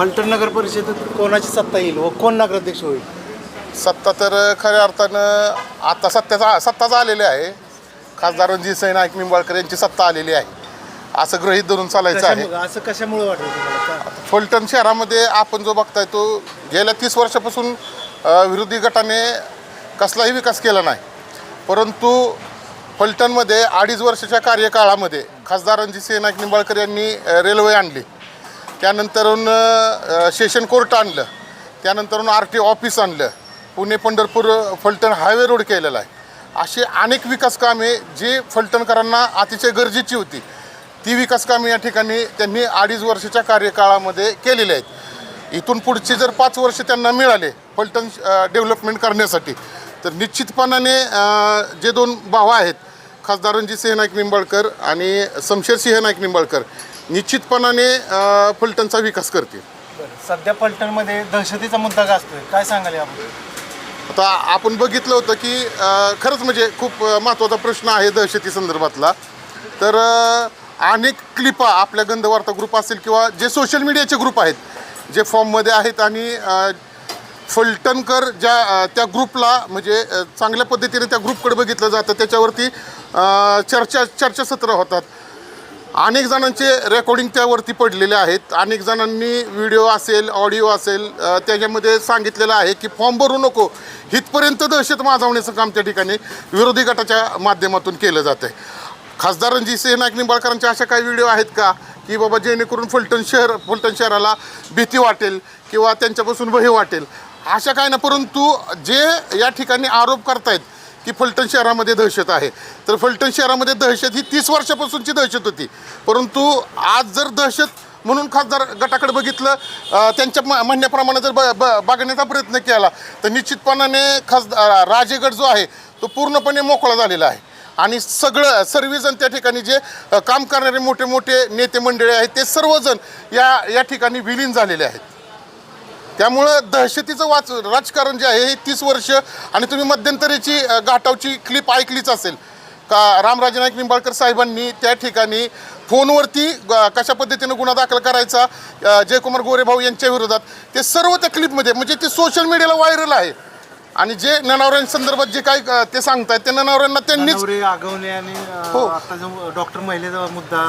फलटण नगर परिषदेत कोणाची सत्ता येईल व कोण नगराध्यक्ष होईल? सत्ता तर खऱ्या अर्थानं आता सत्याचा सत्ताच आलेली आहे. खासदार रणजित नाईक निंबाळकर यांची सत्ता आलेली आहे. असं गृहीत धरून चालायचं आहे. कशामुळं- असं कशामुळे तुम्हाला? का? फलटण शहरामध्ये आपण जो बघताय तो गेल्या तीस वर्षापासून अ, विरोधी गटाने कसलाही विकास केला नाही. परंतु फलटणमध्ये अडीच वर्षाच्या कार्यकाळामध्ये खासदार रणजितसिंह नाईक निंबाळकर यांनी अ, रेल्वे आणली. त्यानंतरून सेशन कोर्ट आणलं. त्यानंतरून आर टी ऑफिस आणलं. पुणे पंढरपूर फलटण हायवे रोड केलेला आहे. अशी अनेक विकास कामे जी फलटणकरांना अतिशय गरजेची होती ती विकास कामे या ठिकाणी त्यांनी अडीच वर्षाच्या कार्यकाळामध्ये केलेली आहेत. इथून पुढचे जर पाच वर्ष त्यांना मिळाले फलटण डेव्हलपमेंट करण्यासाठी तर निश्चितपणाने जे दोन भाऊ आहेत खासदार रणजितसिंह नाईक निंबाळकर आणि शमशेरसिंह नाईक निंबाळकर निश्चितपणाने फलटणचा विकास करतील सध्या फलटणमध्ये दहशतीचा मुद्दा गाजतोय काय सांगाल याबद्दल? आता आपण बघितलं होतं की खरंच म्हणजे खूप महत्त्वाचा प्रश्न आहे दहशती संदर्भातला. तर अनेक क्लिपा आपल्या गंधवार्ता ग्रुप असेल किंवा जे सोशल मीडियाचे ग्रुप आहेत जे फॉर्ममध्ये आहेत आणि फलटणकर ज्या त्या ग्रुपला म्हणजे चांगल्या पद्धतीने त्या ग्रुपकडे बघितलं जातं त्याच्यावरती चर्चा चर्चासत्र होतात. अनेक जणांचे रेकॉर्डिंग त्यावरती पडलेले आहेत. अनेक जणांनी व्हिडिओ असेल ऑडिओ असेल त्याच्यामध्ये सांगितलेलं आहे की फॉर्म भरू नको. इथपर्यंत दहशत माजवण्याचं काम त्या ठिकाणी विरोधी गटाच्या माध्यमातून केलं जातं आहे खासदार रणजितसिंह नाईक निंबाळकरांचे अशा काही व्हिडिओ आहेत का? की बाबा जेणेकरून फलटण शहर फलटण शहराला भीती वाटेल किंवा त्यांच्यापासून भय वाटेल? अशा काय ना परंतु जे या ठिकाणी आरोप करतायत की फलटण शहरामध्ये दहशत आहे. तर फलटण शहरामध्ये दहशत ही तीस वर्षापासूनची दहशत होती. परंतु आज जर दहशत म्हणून खासदार गटाकडे बघितलं त्यांच्या म- म्हणण्याप्रमाणे जर ब ब बघण्याचा प्रयत्न केला तर निश्चितपणाने खासदार राजेगड जो आहे तो पूर्णपणे मोकळा झालेला आहे. आणि सगळं सर्वजण त्या ठिकाणी जे काम करणारे मोठे मोठे नेते मंडळी आहेत ते सर्वजण या या ठिकाणी विलीन झालेले आहेत. त्यामुळं दहशतीचं वाच राजकारण जे आहे हे तीस वर्ष आणि तुम्ही मध्यंतरीची घाटावची क्लिप ऐकलीच असेल. का रामराजे नाईक निंबाळकर साहेबांनी त्या ठिकाणी फोनवरती कशा पद्धतीनं गुन्हा दाखल करायचा जयकुमार गोरेभाऊ यांच्या विरोधात ते सर्व त्या क्लिपमध्ये म्हणजे ते सोशल मीडियाला व्हायरल आहे. आणि जे ननावऱ्यांसंदर्भात जे काय ते सांगतायत त्या ननावऱ्यांना त्यांनीच आगवणे आणि हो. डॉक्टर महिलेचा मुद्दा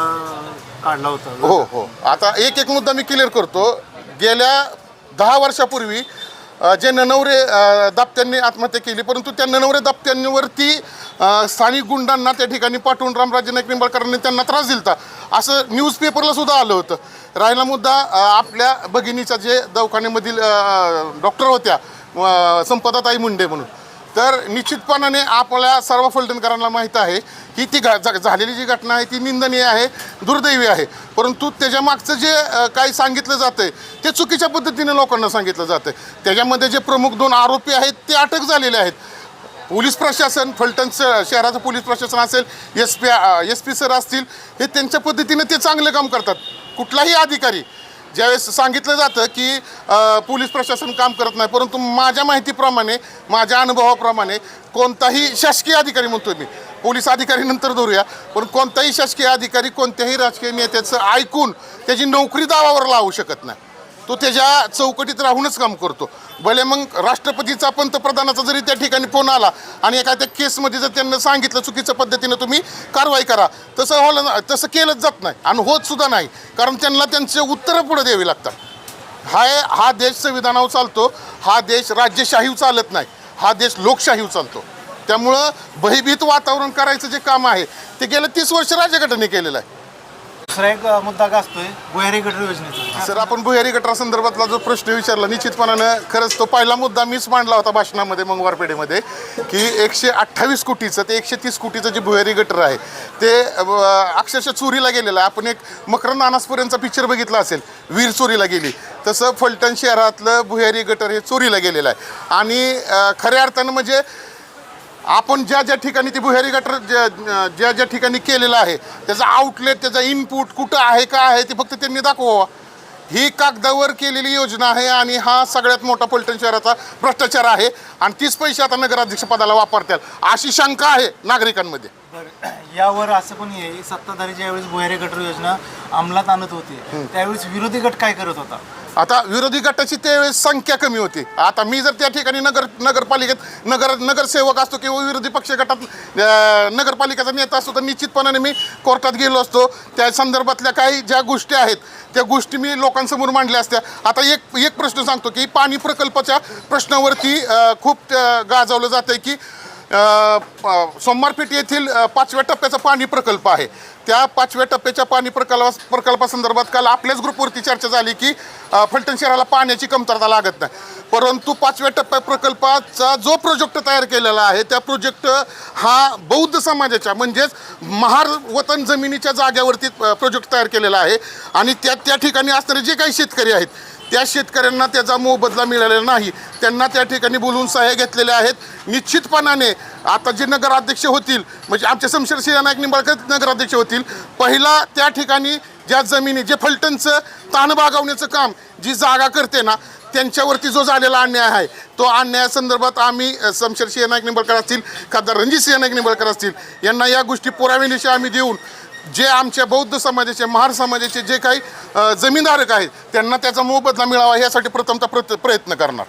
काढला होता. हो हो. आता एक एक मुद्दा मी क्लिअर करतो. गेल्या दहा वर्षापूर्वी जे ननवरे दाप्त्यांनी आत्महत्या केली परंतु त्या ननवरे दाप्त्यांवरती स्थानिक गुंडांना त्या ठिकाणी पाठवून रामराजे नाईक निंबाळकरांनी त्यांना त्रास दिलता. असं न्यूजपेपरला सुद्धा आलं होतं. राहिला मुद्दा आपल्या भगिनीच्या जे दवाखान्यामधील डॉक्टर होत्या संपदाताई मुंडे म्हणून. तर निश्चितपणाने आपल्या सर्व फलटणकरांना माहीत आहे की ती घा झालेली जी घटना आहे ती निंदनीय आहे दुर्दैवी आहे. परंतु त्याच्या मागचं जे काही सांगितलं जातं ते चुकीच्या पद्धतीने लोकांना सांगितलं जातं त्याच्यामध्ये जे प्रमुख दोन आरोपी आहेत ते अटक झालेले आहेत. पोलीस प्रशासन फलटण शहराचं पोलीस प्रशासन असेल S P S P sir असतील हे त्यांच्या पद्धतीने ते चांगलं काम करतात. कुठलाही अधिकारी ज्यावेळेस सांगितलं जातं की अ, पोलीस प्रशासन काम करत नाही परंतु माझ्या माहितीप्रमाणे माझ्या अनुभवाप्रमाणे कोणताही शासकीय अधिकारी म्हणतोय मी. पोलीस अधिकारी नंतर धरूया पण कोणताही शासकीय अधिकारी कोणत्याही राजकीय नेत्याचं ऐकून त्याची नोकरी दावावर लावू शकत नाही. तो त्याच्या चौकटीत राहूनच काम करतो. भले मग राष्ट्रपतीचा पंतप्रधानाचा जरी त्या ठिकाणी फोन आला आणि एखाद्या केसमध्ये जर त्यांना सांगितलं चुकीच्या पद्धतीनं तुम्ही कारवाई करा तसं होलं ना- तसं केलंच जात नाही आणि होत सुद्धा नाही. कारण त्यांना त्यांचे उत्तरं पुढे द्यावी लागतात. हा हा देश संविधानावर चालतो हा देश राजेशाहीव चालत नाही हा देश लोकशाहीव चालतो. त्यामुळं भयभीत वातावरण करायचं जे काम आहे ते गेल्या तीस वर्ष राज्यघटनेने केलेलं आहे. दुसरा एक मुद्दा मुद्दा असतोय? भुयारी गटर योजनेचा. सर आपण भुयारी गटारासंदर्भातला जो प्रश्न विचारला निश्चितपणानं खरंच तो पहिला मुद्दा मीच मांडला होता भाषणामध्ये मंगवारपेठेमध्ये की एकशे अठ्ठावीस कोटीचं ते एकशे तीस कोटीचं जे भुयारी गटर आहे ते अक्षरशः चोरीला गेलेलं आहे. आपण एक मकरंद अनासपुऱ्यांचा पिक्चर बघितला असेल वीर चोरीला गेली. तसं फलटण शहरातलं भुयारी गटर हे चोरीला गेलेलं आहे. आणि खऱ्या अर्थानं म्हणजे आपण ज्या ज्या ठिकाणी ती भुयारी गटर ज्या ज्या ठिकाणी केलेलं आहे त्याचा आउटलेट त्याचा इनपुट कुठं आहे का आहे ते फक्त त्यांनी दाखवावा. ही कागदावर केलेली योजना आहे आणि हा सगळ्यात मोठा पलटण शहराचा भ्रष्टाचार आहे आणि तीच पैसे आता नगराध्यक्ष पदाला वापरतात. अशी शंका आहे नागरिकांमध्ये. यावर असं पण सत्ताधारी ज्यावेळेस भुयारी गटर योजना अंमलात आणत होते त्यावेळेस विरोधी गट काय करत होता? आता विरोधी गटाची त्यावेळेस संख्या कमी होती. आता मी जर त्या ठिकाणी नगर नगरपालिकेत नगर नगरसेवक असतो किंवा विरोधी पक्ष गटात नगरपालिकेचा नेता असतो तर निश्चितपणाने मी कोर्टात गेलो असतो. त्या संदर्भातल्या काही ज्या गोष्टी आहेत त्या गोष्टी मी लोकांसमोर मांडल्या असत्या. आता एक एक प्रश्न सांगतो की पाणी प्रकल्पाच्या प्रश्नावरती खूप गाजवलं जातं आहे की सोमवारपेठ येथील पाचव्या टप्प्याचा पाणी प्रकल्प आहे. त्या पाचव्या टप्प्याच्या पाणी प्रकल्पा प्रकल्पासंदर्भात काल आपल्याच ग्रुपवरती चर्चा झाली की फलटण शहराला पाण्याची कमतरता लागत नाही. परंतु पाचव्या टप्प्या प्रकल्पाचा जो प्रोजेक्ट तयार केलेला आहे त्या प्रोजेक्ट हा बौद्ध समाजाच्या म्हणजेच महार वतन जमिनीच्या जाग्यावरती प्रोजेक्ट तयार केलेला आहे. आणि त्या त्या ठिकाणी असणारे जे काही शेतकरी आहेत त्या शेतकऱ्यांना त्याचा मोबदला मिळालेला नाही. त्यांना त्या ठिकाणी बोलून सह्या घेतलेल्या आहेत. निश्चितपणाने आता जे नगराध्यक्ष होतील म्हणजे आमचे शमशेर सिंह नाईक निंबाळकर नगराध्यक्ष होतील पहिला त्या ठिकाणी ज्या जमिनी जे फलटणचं ताण बागावण्याचं काम जी जागा करते ना त्यांच्यावरती जो झालेला अन्याय आहे तो अन्यायासंदर्भात आम्ही शमशेर सिंह नाईक निंबाळकर असतील खासदार रणजित सिंह नाईक निंबाळकर असतील यांना या गोष्टी पुराव्यानिशी आम्ही देऊन जे आमच्या बौद्ध समाजाचे महार समाजाचे जे काही जमीनधारक आहेत त्यांना त्याचा मोबदला मिळावा यासाठी प्रथमतः प्रत- प्रयत्न करणार.